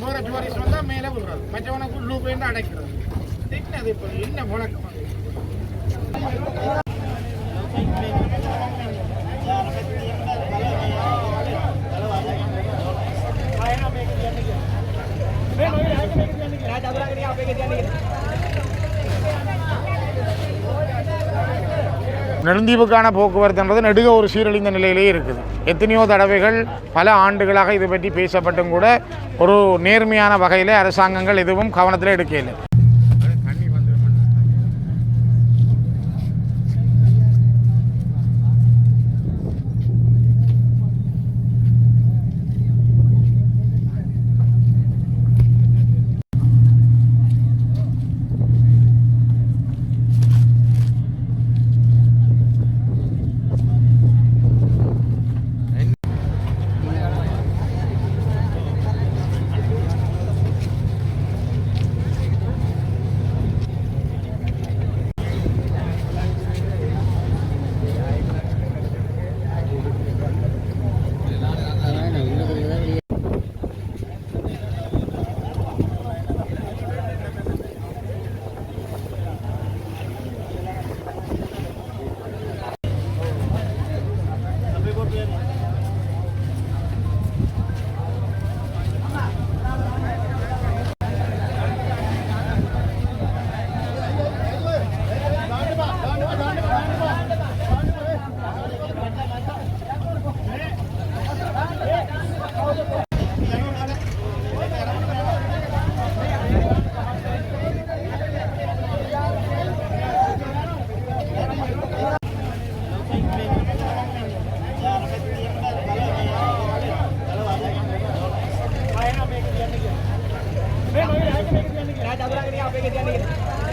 போற டூரிஸ்ட் வந்தா மேல விடுறாரு மற்றவனுக்கு உள்ளு போயிட்டு அடைக்கிறது. என்ன அது இப்போ என்ன முழக்கம்? அது? நெடுந்தீவுக்கான போக்குவரத்துன்றது நெடுக ஒரு சீரழிந்த நிலையிலே இருக்குது. எத்தனையோ தடவைகள் பல ஆண்டுகளாக இது பற்றி பேசப்பட்டும் கூட ஒரு நேர்மையான வகையில் அரசாங்கங்கள் எதுவும் கவனத்தில் எடுக்கலை जादूरा कडे आपले घेतल्या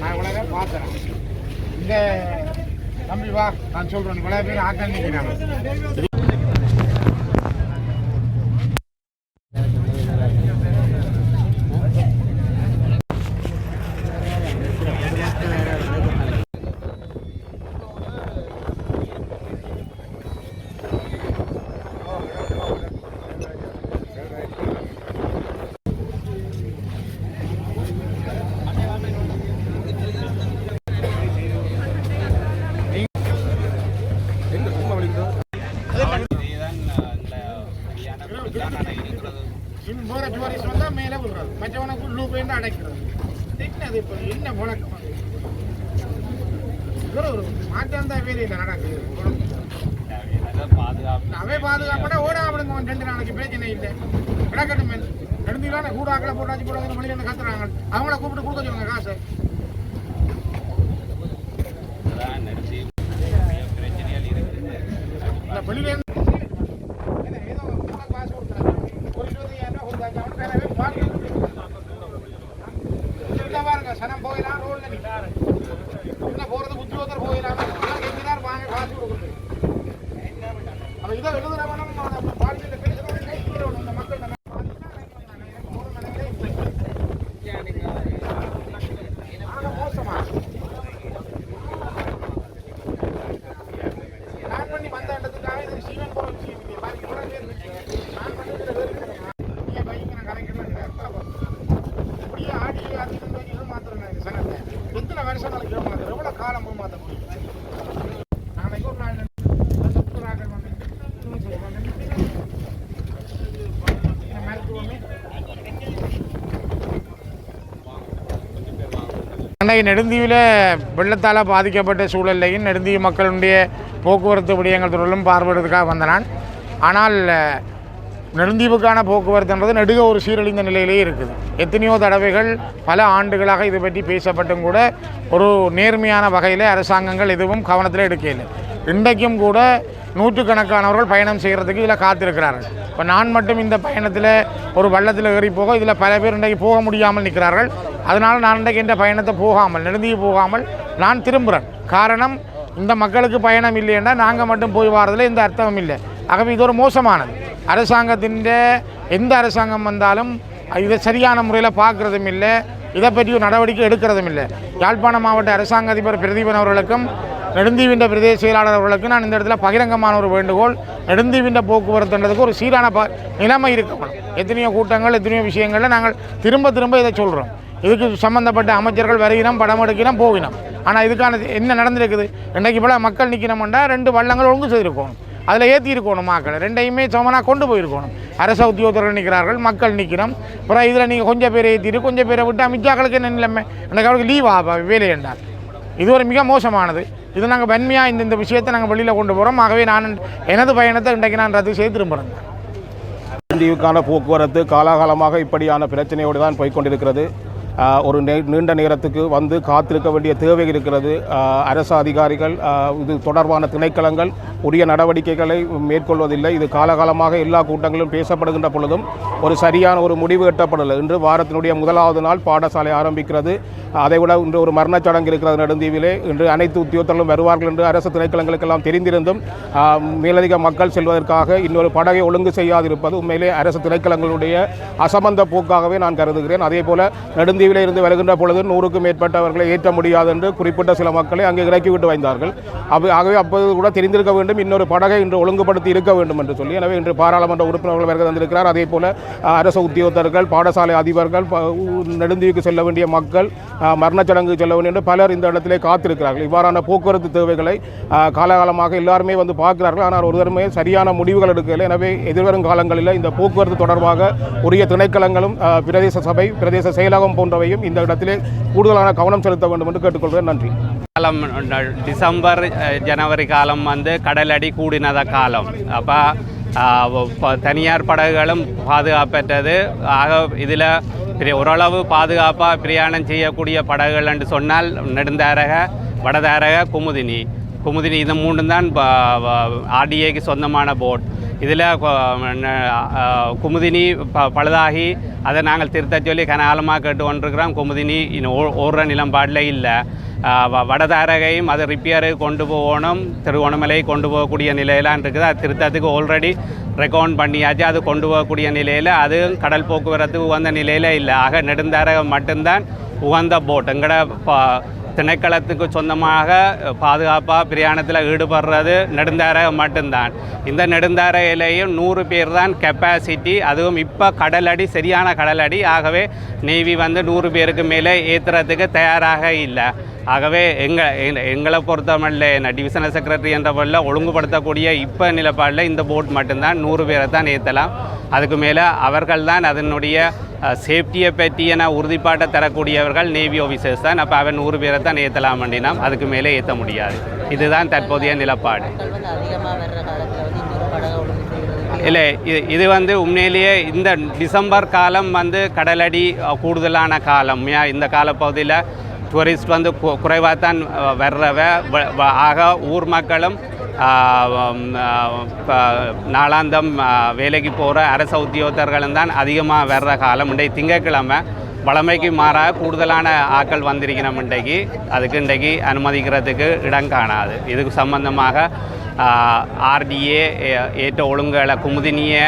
நான் உலக பார்த்தேன் இந்த தம்பி வா நான் சொல்றேன். உலக பேர் ஆட்கள் நிற்கிறாங்க இன்னும் டூரிஸ்ட் வந்தா மேலே விடுறது மற்றவனுக்கு உள்ளு போயிட்டு அடைக்கிறது. அது இப்போ என்ன? இது ஒரு மாற்றம் தான் இல்லை நடக்குது. அவை பாதுகாப்பட ஓடாமடுங்க ரெண்டு நாளைக்கு பிரச்சனை இல்லை. கிடக்கட்டும் நெடுந்தீங்களான கூடாக்களை போட்டாச்சு போடாத மணிக்கு கத்துறாங்க. அவங்கள கூப்பிட்டு கொடுக்க சொல்லுங்க காசு. வெளியில காலமும் மாற்ற நெடுந்தீவில் வெள்ளத்தால் பாதிக்கப்பட்ட சூழல்லையும் நெடுந்தீவு மக்களுடைய போக்குவரத்து விடயங்கள் தொடர்பிலும் பார்வையிடுவதற்காக வந்தனான் ஆனால் நெடுந்தீவுக்கான போக்குவரத்துன்றது நெடுக ஒரு சீரழிந்த நிலையிலே இருக்குது. எத்தனையோ தடவைகள் பல ஆண்டுகளாக இது பற்றி பேசப்பட்டும் கூட ஒரு நேர்மையான வகையில் அரசாங்கங்கள் எதுவும் கவனத்தில் எடுக்கல இன்றைக்கும் கூட நூற்றுக்கணக்கானவர்கள் பயணம் செய்கிறதுக்கு இதில் காத்திருக்கிறார்கள். இப்போ நான் மட்டும் இந்த பயணத்தில் ஒரு வள்ளத்தில் ஏறி போக இதில் பல பேர் இன்றைக்கு போக முடியாமல் நிற்கிறார்கள். அதனால் நான் இன்றைக்கு இந்த பயணத்தை போகாமல் நெடுந்தீவு போகாமல் நான் திரும்புகிறேன். காரணம் இந்த மக்களுக்கு பயணம் இல்லைன்னா நாங்கள் மட்டும் போய் வாரதில் இந்த அர்த்தமும் இல்லை. ஆகவே இது ஒரு மோசமானது. அரசாங்கத்தின் எந்த அரசாங்கம் வந்தாலும் இதை சரியான முறையில் பார்க்குறதும் இல்லை. இதை பற்றி ஒரு நடவடிக்கை எடுக்கிறதும் இல்லை. யாழ்ப்பாண மாவட்ட அரசாங்க அதிபர் பிரதீபன் அவர்களுக்கும் நெடுந்தீவின்ற பிரதேச செயலாளர் அவர்களுக்கும் நான் இந்த இடத்துல பகிரங்கமான ஒரு வேண்டுகோள் நெடுந்தீவின்ற போக்குவரத்துன்றதுக்கு ஒரு சீரான ப நிலைமை இருக்கணும். எத்தனையோ கூட்டங்கள் எத்தனையோ விஷயங்களில் நாங்கள் திரும்ப திரும்ப இதை சொல்கிறோம் இதுக்கு சம்மந்தப்பட்ட அமைச்சர்கள் வருகிறோம் படம் எடுக்கிறோம் போகினோம். ஆனால் இதுக்கான என்ன நடந்திருக்குது? இன்றைக்கு போல மக்கள் நிற்கணும்னா ரெண்டு வள்ளங்கள் ஒழுங்கு செய்திருக்கணும் அதில் ஏற்றி இருக்கணும் மக்களை. ரெண்டையுமே சமனாக கொண்டு போயிருக்கணும். அரச உத்தியோகத்தர்கள் நிற்கிறார்கள் மக்கள் நிற்கிறோம். அப்புறம் இதில் நீங்கள் கொஞ்சம் பேரை ஏற்றிட்டு கொஞ்சம் பேரை விட்டு மிச்சாக்களுக்கு என்ன நிலைமை? இன்றைக்கு அவருக்கு லீவ் ஆபா வேலை என்றால். இது ஒரு மிக மோசமானது. இது நாங்கள் வன்மையாக இந்த இந்த விஷயத்தை நாங்கள் வெளியில் கொண்டு போகிறோம் ஆகவே நான் எனது பயணத்தை இன்றைக்கு நான் ரத்து செய்து திரும்புகிறேன் தீவுக்கான போக்குவரத்து காலாகாலமாக இப்படியான பிரச்சனையோடு தான் போய்க்கொண்டிருக்கிறது ஒரு நீண்ட நேரத்துக்கு வந்து காத்திருக்க வேண்டிய தேவை இருக்கிறது. அரசு அதிகாரிகள் இது தொடர்பான திணைக்களங்கள் உரிய நடவடிக்கைகளை மேற்கொள்வதில்லை. இது காலகாலமாக எல்லா கூட்டங்களும் பேசப்படுகின்ற பொழுதும் ஒரு சரியான ஒரு முடிவு எட்டப்படலை. இன்று வாரத்தினுடைய முதலாவது நாள் பாடசாலை ஆரம்பிக்கிறது. அதைவிட இன்று ஒரு மரணச்சடங்கு இருக்கிறது நெடுந்தீவிலே. இன்று அனைத்து உத்தியோகத்தர்களும் வருவார்கள் என்று அரசு திணைக்களங்களுக்கெல்லாம் தெரிந்திருந்தும் மேலதிக மக்கள் செல்வதற்காக இன்னொரு படகை ஒழுங்கு செய்யாதிருப்பது உண்மையிலே அரசு திணைக்களங்களுடைய அசமந்த போக்காகவே நான் கருதுகிறேன். அதே போல நெடுந்தீவிலே இருந்து வருகின்ற பொழுது நூறுக்கும் மேற்பட்டவர்களை ஏற்ற முடியாது என்று குறிப்பிட்ட சில மக்களை அங்கே இறக்கிவிட்டு வைந்தார்கள் அவை ஆகவே அப்போது கூட தெரிந்திருக்க வேண்டும் இன்னொரு படகை இன்று ஒழுங்குபடுத்தி இருக்க வேண்டும் என்று சொல்லி எனவே இன்று பாராளுமன்ற உறுப்பினர்கள் வருகை தந்திருக்கிறார். அதே போல அரசு உத்தியோகத்தர்கள் பாடசாலை அதிபர்கள் நெடுந்தீவுக்கு செல்ல வேண்டிய மக்கள் மரணச்சடங்கு செல்ல வேண்டும் என்று பலர் இந்த இடத்திலே காத்திருக்கிறார்கள். இவ்வாறான போக்குவரத்து தேவைகளை காலகாலமாக எல்லாருமே வந்து பார்க்கிறார்கள். ஆனால் ஒருவருமே சரியான முடிவுகள் எடுக்கவில்லை. எனவே எதிர்வரும் காலங்களில் இந்த போக்குவரத்து தொடர்பாக உரிய திணைக்களங்களும் பிரதேச சபை பிரதேச செயலகம் போன்ற போன்றவையும் இந்த இடத்திலே கூடுதலான கவனம் செலுத்த வேண்டும் என்று கேட்டுக்கொள்கிறேன். நன்றி. காலம் டிசம்பர் ஜனவரி காலம் வந்து கடலடி கூடினத காலம். அப்போ தனியார் படகுகளும் பாதுகாப்பற்றது. ஆக இதில் ஓரளவு பாதுகாப்பாக பிரயாணம் செய்யக்கூடிய படகுகள் என்று சொன்னால் நெடுந்தாரக வடதாரக குமுதினி. குமுதினி இது மூன்று தான் ஆர்டிஏக்கு சொந்தமான போட் இதில் குமுதினி ப பழுதாகி அதை நாங்கள் திருத்தச் சொல்லி கனகாலமாக கேட்டு கொண்டிருக்கிறோம். குமுதினி இன்னும் ஓ- ஓடுற நிலம்பாடில் இல்லை. வடதாரகையும் அதை ரிப்பேருக்கு கொண்டு போகணும் திருவோணமலை கொண்டு போகக்கூடிய நிலையெல்லாம் இருக்குது. அது திருத்தத்துக்கு ஆல்ரெடி ரெக்கவுண்ட் பண்ணியாச்சு. அது கொண்டு போகக்கூடிய நிலையில் அதுவும் கடல் போக்குவரத்துக்கு உகந்த நிலையில் இல்லை. ஆக நெடுந்தாரகம் மட்டும்தான் உகந்த போட் எங்கட திணைக்களத்துக்கு சொந்தமாக பாதுகாப்பாக பிரயாணத்தில் ஈடுபடுறது நெடுந்தாரகம் மட்டும்தான். இந்த நெடுந்தாரையிலேயும் நூறு பேர் தான் கெப்பாசிட்டி அதுவும் இப்போ கடலடி சரியான கடலடி. ஆகவே நேவி வந்து நூறு பேருக்கு மேலே ஏற்றுறதுக்கு தயாராக இல்லை. ஆகவே எங்கள் எங்களை பொறுத்தமல்ல என்ன டிவிஷனல் செக்ரட்டரி என்ற பொருளில் ஒழுங்குபடுத்தக்கூடிய இப்போ நிலப்பாடில் இந்த போட் மட்டும்தான் நூறு பேரை தான் ஏற்றலாம் அதுக்கு மேலே அவர்கள் தான் அதனுடைய சேஃப்டியை பற்றியன உறுதிப்பாட்டை தரக்கூடியவர்கள் நேவி ஆஃபீஸர்ஸ் தான். அப்போ அவன் நூறு பேரை தான் ஏற்றலாம் அப்படின்னா அதுக்கு மேலே ஏற்ற முடியாது. இதுதான் தற்போதைய நிலப்பாடு. இல்லை இது இது வந்து உண்மையிலேயே இந்த டிசம்பர் காலம் வந்து கடலடி கூடுதலான காலம். ஏன் இந்த காலப்பகுதியில் டூரிஸ்ட் வந்து குறைவாக தான் வர்றவ வ- வ- ஆக ஊர் மக்களும் நாளாந்தம் வேலைக்கு போகிற அரச உத்தியோகத்தர்களும் தான் அதிகமாக வர்ற காலம். இன்றைக்கு திங்கட்கிழமை வழமைக்கு மாறாக கூடுதலான ஆக்கள் வந்திருக்கிறோம் இன்றைக்கு. அதுக்கு இன்றைக்கு அனுமதிக்கிறதுக்கு இடம் காணாது. இதுக்கு சம்பந்தமாக ஆர்டிஏ ஏற்ற ஒழுங்குகளை குமுதினியை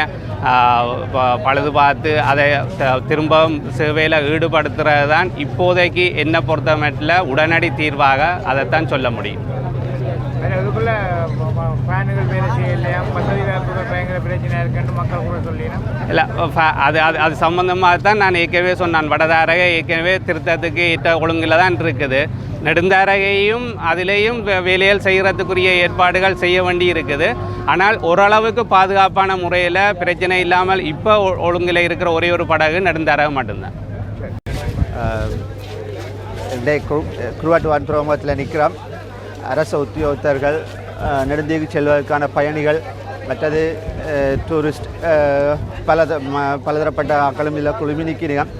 ப- பழுது பார்த்து அதை திரும்பவும் சேவையில் ஈடுபடுத்துறது தான் இப்போதைக்கு என்னை பொறுத்தமட்டில் உடனடி தீர்வாக அதைத்தான் சொல்ல முடியும். வேறு இதுக்குள்ள ஃபேனுகள் வேலை செய்யலையா? வசதி வாய்ப்புகள் பயங்கர பிரச்சனை இருக்குன்னு மக்கள் கூட சொல்லினோம் இல்லை ஃப- அது அது அது சம்மந்தமாக தான் நான் ஏற்கனவே சொன்னான். வடதாரகை ஏற்கனவே திருத்தத்துக்கு ஏற்ற ஒழுங்கில் தான் இருக்குது. நெடுந்தாரகையும் அதிலேயும் வே- வேலைகள் செய்கிறதுக்குரிய ஏற்பாடுகள் செய்ய வேண்டி இருக்குது. ஆனால் ஓரளவுக்கு பாதுகாப்பான முறையில் பிரச்சனை இல்லாமல் இப்போ ஒழுங்கில் இருக்கிற ஒரே ஒரு படகு நெடுந்தாரகம் மட்டும்தான். டே குருவாட்டுவான் துறைமுகத்தில் நிற்கிறோம் அரசு உத்தியோகத்தர்கள் நெடுந்தீவு செல்வதற்கான பயணிகள் மற்றது டூரிஸ்ட் பல ம- பலதரப்பட்ட ஆக்களும் இதில் குழுமி நிற்கிறோம்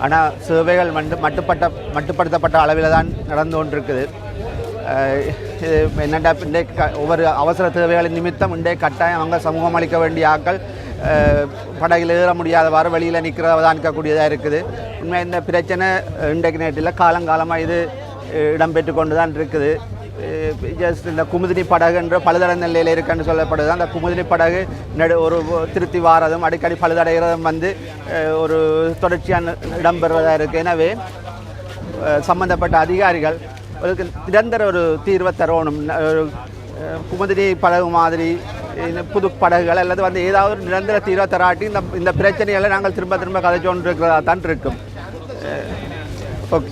ஆனால் சேவைகள் மட்டு மட்டுப்பட்ட மட்டுப்படுத்தப்பட்ட அளவில் தான் நடந்து கொண்டிருக்குது. இது என்னென்னா இன்றைய க- ஒவ்வொரு அவசர தேவைகளின் நிமித்தம் இன்றைய கட்டாயம் அவங்க சமூகம் அளிக்க வேண்டிய ஆட்கள் படகில் ஏற முடியாதவாறு வெளியில் நிற்கிறதா தான் இருக்கக்கூடியதாக இருக்குது. உண்மை இந்த பிரச்சனை இன்றைக்கு நேரத்தில் காலங்காலமாக இது இடம்பெற்று கொண்டு தான் இருக்குது. ஜஸ்ட் இந்த குமுதினி படகுன்ற பழுதடை நிலையில் இருக்குன்னு சொல்லப்படுது. அந்த குமுதினி படகு நடு ஒரு திருத்தி வாரதும் அடிக்கடி பழுதடைகிறதும் வந்து ஒரு தொடர்ச்சியான இடம்பெறுவதாக இருக்குது எனவே சம்பந்தப்பட்ட அதிகாரிகள் அதுக்கு நிரந்தர ஒரு தீர்வை தரணும். ஒரு குமுதினி படகு மாதிரி இந்த புது படகுகள் அல்லது வந்து ஏதாவது ஒரு நிரந்தர தீர்வை தராட்டி இந்த இந்த பிரச்சனைகளை நாங்கள் திரும்ப திரும்ப கதைச்சோன்னு இருக்கிறதா தான் இருக்கும். ஓகே.